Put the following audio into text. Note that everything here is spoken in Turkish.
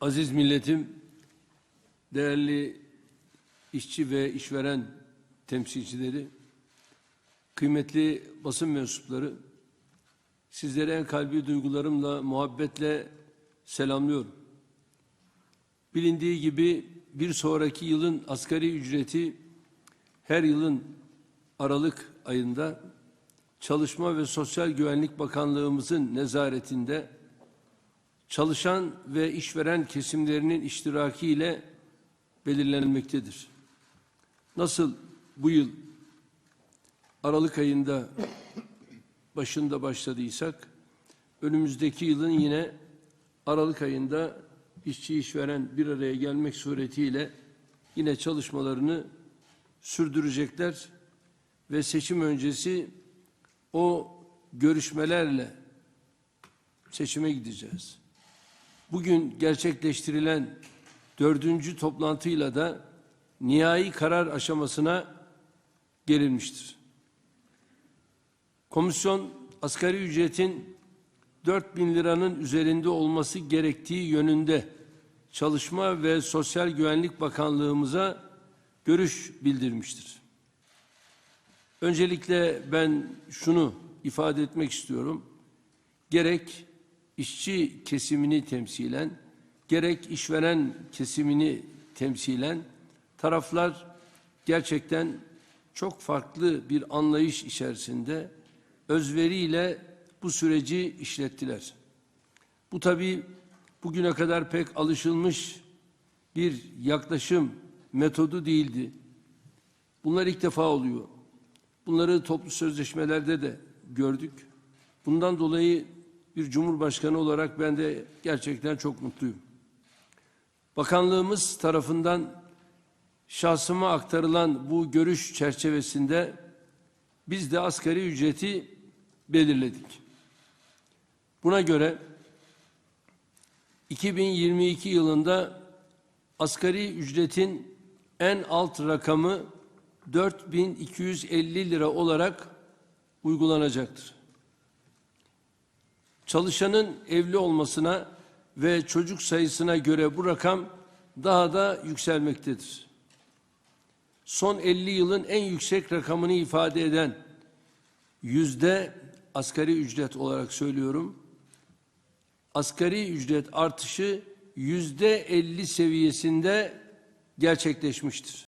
Aziz milletim, değerli işçi ve işveren temsilcileri, kıymetli basın mensupları, sizlere en kalbi duygularımla, muhabbetle selamlıyorum. Bilindiği gibi bir sonraki yılın asgari ücreti her yılın Aralık ayında Çalışma ve Sosyal Güvenlik Bakanlığımızın nezaretinde çalışan ve işveren kesimlerinin iştirakiyle belirlenmektedir. Nasıl bu yıl Aralık ayında başında başladıysak önümüzdeki yılın yine Aralık ayında işçi işveren bir araya gelmek suretiyle yine çalışmalarını sürdürecekler ve seçim öncesi o görüşmelerle seçime gideceğiz. Bugün gerçekleştirilen dördüncü toplantıyla da nihai karar aşamasına gelinmiştir. Komisyon asgari ücretin 4 bin liranın üzerinde olması gerektiği yönünde Çalışma ve Sosyal Güvenlik Bakanlığımıza görüş bildirmiştir. Öncelikle ben şunu ifade etmek istiyorum. Gerek işçi kesimini temsilen, gerek işveren kesimini temsilen taraflar gerçekten çok farklı bir anlayış içerisinde özveriyle bu süreci işlettiler. Bu tabii bugüne kadar pek alışılmış bir yaklaşım metodu değildi. Bunlar ilk defa oluyor. Bunları toplu sözleşmelerde de gördük. Bundan dolayı bir cumhurbaşkanı olarak ben de gerçekten çok mutluyum. Bakanlığımız tarafından şahsıma aktarılan bu görüş çerçevesinde biz de asgari ücreti belirledik. Buna göre 2022 yılında asgari ücretin en alt rakamı 4250 lira olarak uygulanacaktır. Çalışanın evli olmasına ve çocuk sayısına göre bu rakam daha da yükselmektedir. Son 50 yılın en yüksek rakamını ifade eden yüzde asgari ücret olarak söylüyorum. Asgari ücret artışı yüzde 50 seviyesinde gerçekleşmiştir.